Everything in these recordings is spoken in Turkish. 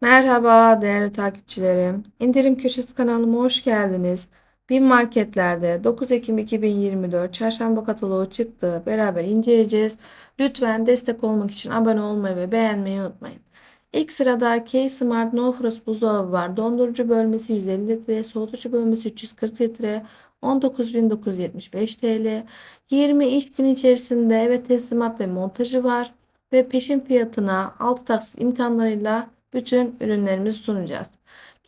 Merhaba değerli takipçilerim. İndirim Köşesi kanalıma hoş geldiniz. Bin marketlerde 9 Ekim 2024 Çarşamba kataloğu çıktı. Beraber inceleyeceğiz. Lütfen destek olmak için abone olmayı ve beğenmeyi unutmayın. İlk sırada K-Smart No Frost buzdolabı var. Dondurucu bölmesi 150 litre, soğutucu bölmesi 340 litre, 19.975 TL. 20 iş gün içerisinde eve teslimat ve montajı var ve peşin fiyatına 6 taksit imkanlarıyla bütün ürünlerimizi sunacağız.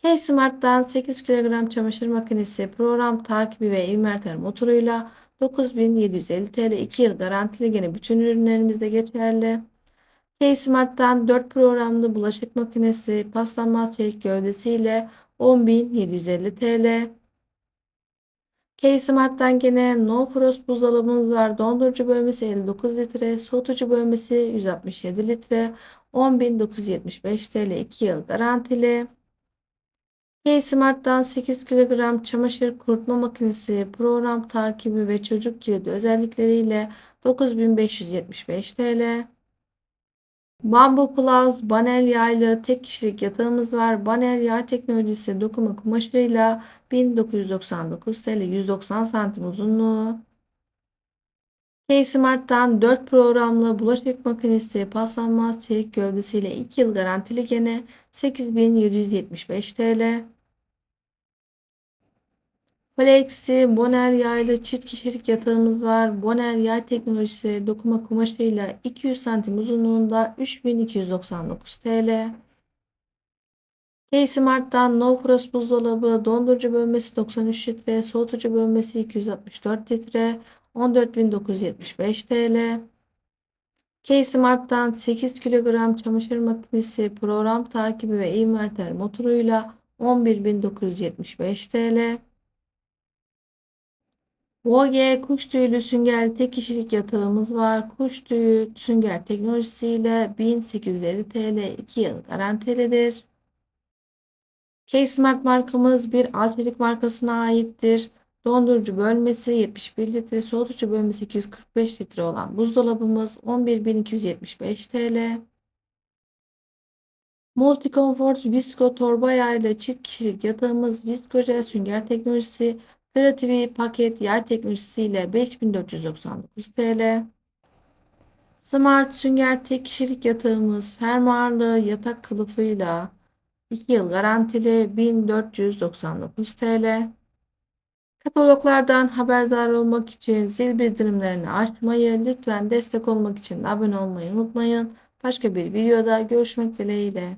K-Smart'tan 8 kilogram çamaşır makinesi, program takibi ve inverter motoruyla 9750 TL 2 yıl garantili gene bütün ürünlerimizde geçerli. K-Smart'tan 4 programlı bulaşık makinesi, paslanmaz çelik gövdesiyle 10.750 TL. K-Smart'tan gene No Frost buzdolabımız var. Dondurucu bölmesi 59 litre, soğutucu bölmesi 167 litre, 10.975 TL 2 yıl garantili. K-Smart'tan 8 kilogram çamaşır kurutma makinesi, program takibi ve çocuk kilidi özellikleriyle 9575 TL. Bambu Plus banel yaylı tek kişilik yatağımız var. Banel yay teknolojisi dokuma kumaşıyla 1999 TL 190 santim uzunluğu. K-Smart'tan 4 programlı bulaşık makinesi paslanmaz çelik gövdesiyle 2 yıl garantili gene 8775 TL. Flexi, Bonel yaylı çift kişilik yatağımız var. Bonel yay teknolojisi dokuma kumaşıyla 200 santim uzunluğunda 3299 TL. K-Smart'tan No Frost buzdolabı, dondurucu bölmesi 93 litre, soğutucu bölmesi 264 litre, 14.975 TL. K-Smart'tan 8 kilogram çamaşır makinesi, program takibi ve inverter motoruyla 11.975 TL. Vogue kuş tüylü sünger tek kişilik yatağımız var. Kuş tüyü sünger teknolojisiyle 1850 TL 2 yıl garantilidir. K-Smart markamız bir Alçelik markasına aittir. Dondurucu bölmesi 71 litre, soğutucu bölmesi 245 litre olan buzdolabımız 11.275 TL. Multi Comfort Visco torba yaylı çift kişilik yatağımız Visco sünger teknolojisi Creative paket yay teknolojisiyle 5499 TL. Smart sünger tek kişilik yatağımız fermuarlı yatak kılıfıyla 2 yıl garantili 1499 TL. Kataloglardan haberdar olmak için zil bildirimlerini açmayı, lütfen destek olmak için abone olmayı unutmayın. Başka bir videoda görüşmek dileğiyle.